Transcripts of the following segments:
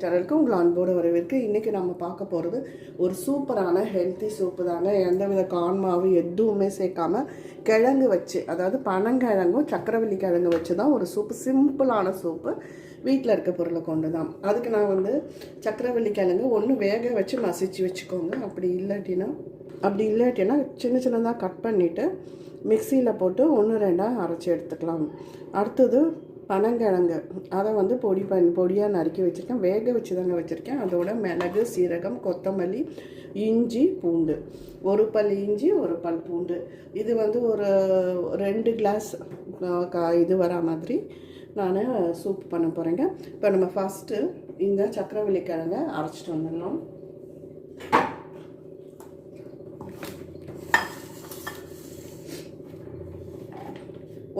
சேனலுக்கு உங்களை அன்போடு வரவேற்கு இன்றைக்கி நம்ம பார்க்க போகிறது ஒரு சூப்பரான ஹெல்த்தி சூப்பு தாங்க. எந்தவித கான்மாவும் எதுவுமே சேர்க்காம கிழங்கு வச்சு அதாவது பனங்கிழங்கும் சக்கரவள்ளி கிழங்கு வச்சு தான் ஒரு சூப்பு சிம்பிளான சூப்பு வீட்டில் இருக்க பொருளை கொண்டு தான் அதுக்கு நான் வந்து சக்கரவள்ளி கிழங்கு ஒன்று வேக வச்சு மசிச்சு வச்சுக்கோங்க. அப்படி இல்லாட்டினா அப்படி இல்லாட்டினா சின்ன சின்னதாக கட் பண்ணிவிட்டு மிக்சியில் போட்டு ஒன்று ரெண்டாக அரைச்சி எடுத்துக்கலாம். அடுத்தது பனங்கிழங்கு. அதை வந்து பொடி பண் பொடியாக நறுக்கி வச்சுருக்கேன். வேக வச்சு தாங்க வச்சுருக்கேன். அதோட மிளகு சீரகம் கொத்தமல்லி இஞ்சி பூண்டு. ஒரு பல் இஞ்சி ஒரு பல் பூண்டு. இது வந்து ஒரு ரெண்டு கிளாஸ் கா இது வரா மாதிரி நான் சூப் பண்ண போகிறேங்க இப்போ நம்ம ஃபஸ்ட்டு இந்த சக்கரவள்ளி கிழங்கை அரைச்சிட்டு வந்துடலாம்.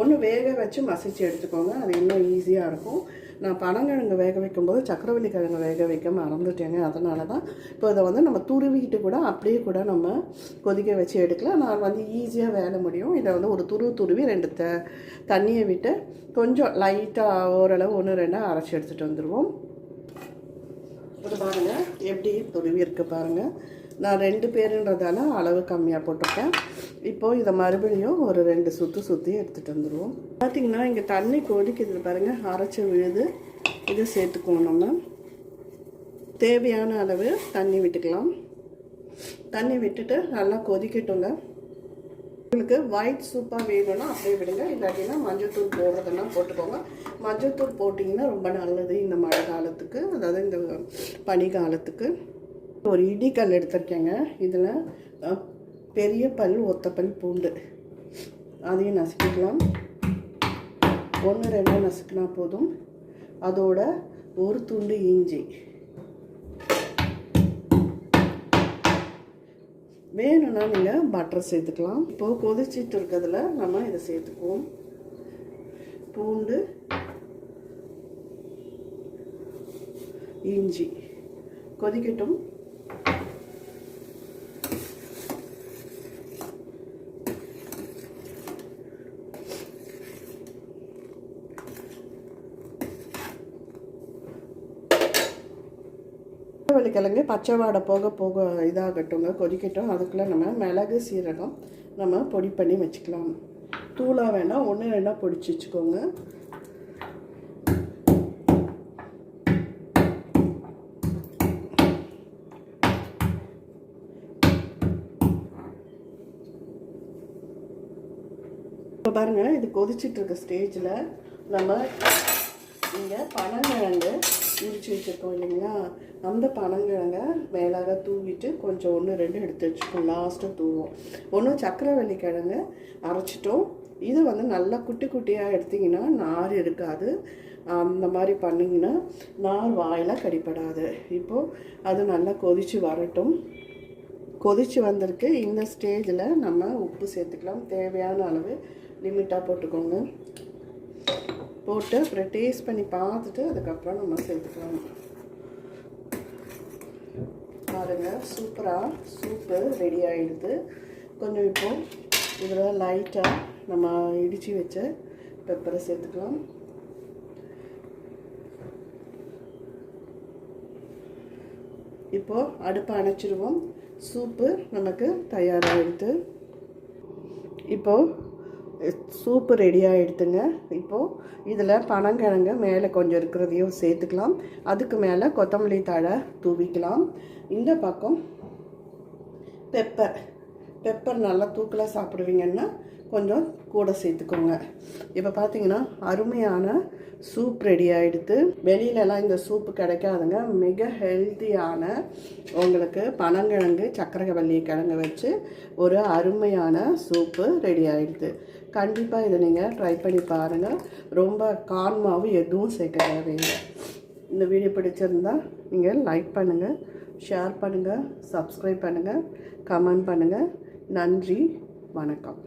ஒன்று வேக வச்சு மசிச்சு எடுத்துக்கோங்க. அது இன்னும் ஈஸியாக இருக்கும். நான் பனங்கிழங்கு வேக வைக்கும்போது சக்கரவள்ளி கிழங்கு வேக வைக்க மறந்துட்டேங்க. அதனால தான் இப்போ இதை வந்து நம்ம துருவிக்கிட்டு கூட அப்படியே கூட நம்ம கொதிக்க வச்சு எடுக்கலாம். நான் வந்து ஈஸியாக வேலை முடியும். இதை வந்து ஒரு துருவு துருவி ரெண்டு த தண்ணியை விட்டு கொஞ்சம் லைட்டாக ஓரளவு ஒன்று ரெண்டாக அரைச்சி எடுத்துகிட்டு வந்துடுவோம் இது பாருங்கள் எப்படி துருவி இருக்குது பாருங்கள் நான் ரெண்டு பேருன்றதால அளவு கம்மியாக போட்டிருக்கேன். இப்போது இதை மறுபடியும் ஒரு ரெண்டு சுற்று சுற்றி எடுத்துகிட்டு வந்துடுவோம் பார்த்திங்கன்னா இங்கே தண்ணி கொதிக்குது பாருங்கள் அரைச்சி விழுது. இதை சேர்த்துக்குவோம் நம்ம. தேவையான அளவு தண்ணி விட்டுக்கலாம். தண்ணி விட்டுட்டு நல்லா கொதிக்கட்டுங்க. உங்களுக்கு ஒயிட் சூப்பாக வேணும்னா அப்படியே விடுங்க. இல்லாட்டினா மஞ்சள்தூள் போடுறதுன்னா போட்டுக்கோங்க. மஞ்சள்தூள் போட்டிங்கன்னா ரொம்ப நல்லது இந்த மழை காலத்துக்கு. அதாவது இந்த பனி காலத்துக்கு. ஒரு இடிக்கல் எடுத்திருக்கேங்க. இதில் பெரிய பல் ஒத்தப்பல் பூண்டு. அதையும் நசுக்கிக்கலாம். ஒன்று ரெண்டு நசுக்கினா போதும். அதோட ஒரு துண்டு இஞ்சி. வேணும்னா நீங்கள் பட்டர் சேர்த்துக்கலாம். இப்போது கொதிச்சிட்டு இருக்கிறதுல நம்ம இதை சேர்த்துக்குவோம். பூண்டு இஞ்சி. கொதிக்கட்டும். கிழங்கு பச்சை வாடை போக போக இதாகட்டுங்க கொதிக்கட்டும். அதுக்குள்ளே நம்ம மிளகு சீரகம் நம்ம பொடி பண்ணி வச்சுக்கலாம். தூளாக வேணால் ஒன்று ரெண்டாக பொடிச்சு வச்சுக்கோங்க. இப்போ பாருங்கள் இது கொதிச்சிட்டு இருக்க ஸ்டேஜில் நம்ம இங்கே பனங்கிழங்கு உரிச்சு வச்சுருக்கோம் இல்லைங்களா? அந்த பனங்கிழங்க மேலாக தூவிட்டு கொஞ்சம் ஒன்று ரெண்டு எடுத்து வச்சுக்கோம் லாஸ்ட்டாக தூவோம். ஒன்றும் சக்கரவள்ளி கிழங்கு அரைச்சிட்டோம். இது வந்து நல்லா குட்டி குட்டியாக எடுத்திங்கன்னா நார் இருக்காது அந்த மாதிரி பண்ணிங்கன்னா நார் வாயில் கடிப்படாது இப்போது அது நல்லா கொதித்து வரட்டும். கொதிச்சு வந்திருக்கு. இந்த ஸ்டேஜில் நம்ம உப்பு சேர்த்துக்கலாம். தேவையான அளவு லிமிட்டாக போட்டுக்கோங்க. போட்டு அப்புறம் டேஸ்ட் பண்ணி பார்த்துட்டு அதுக்கப்புறம் நம்ம சேர்த்துக்கலாம். பாருங்கள் சூப்பராக சூப்பு ரெடி ஆகிடுது கொஞ்சம் இப்போ இதில் லைட்டாக நம்ம இடித்து வச்ச பெப்பரை சேர்த்துக்கலாம். இப்போது அடுப்பை அணைச்சிடுவோம் சூப்பு நமக்கு தயாராகிடுது இப்போது சூப்பு ரெடியாக எடுத்துங்க. இப்போது இதில் பனங்கிழங்கு மேலே கொஞ்சம் இருக்கிறதையும் சேர்த்துக்கலாம். அதுக்கு மேலே கொத்தமல்லி தழை தூவிக்கலாம். இந்த பக்கம் பெப்பர் பெப்பர் நல்லா தூக்கலாக சாப்பிடுவீங்கன்னா கொஞ்சம் கூட சேர்த்துக்கோங்க. இப்போ பார்த்தீங்கன்னா அருமையான சூப் ரெடி ஆகிடுது வெளியிலலாம் இந்த சூப்பு கிடைக்காதுங்க. மிக ஹெல்த்தியான உங்களுக்கு பனங்கிழங்கு சக்கரவள்ளி கிழங்கு வச்சு ஒரு அருமையான சூப்பு ரெடி ஆகிடுது கண்டிப்பாக இதை நீங்கள் ட்ரை பண்ணி பாருங்கள் ரொம்ப கான்மாவும் எதுவும் சேர்க்க தேவையில்லை. இந்த வீடியோ பிடிச்சிருந்தா நீங்கள் லைக் பண்ணுங்கள் ஷேர் பண்ணுங்கள் சப்ஸ்கிரைப் பண்ணுங்கள் கமெண்ட் பண்ணுங்கள் நன்றி வணக்கம்.